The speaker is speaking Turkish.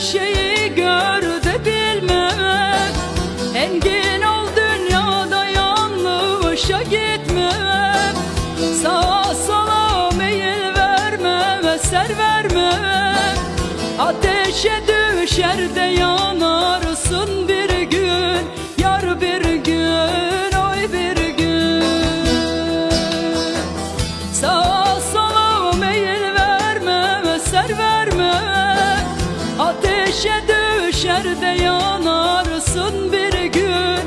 şeyi gör de bilmem Engin ol dünyada yanlışa gitmem Sağa sola meyil vermem eser vermem Ateşe düşer de yanarsın bir gün. Yar bir gün oy bir gün. Sağa sola meyil vermem eser vermem ateşe düşer de yanarsın bir gün.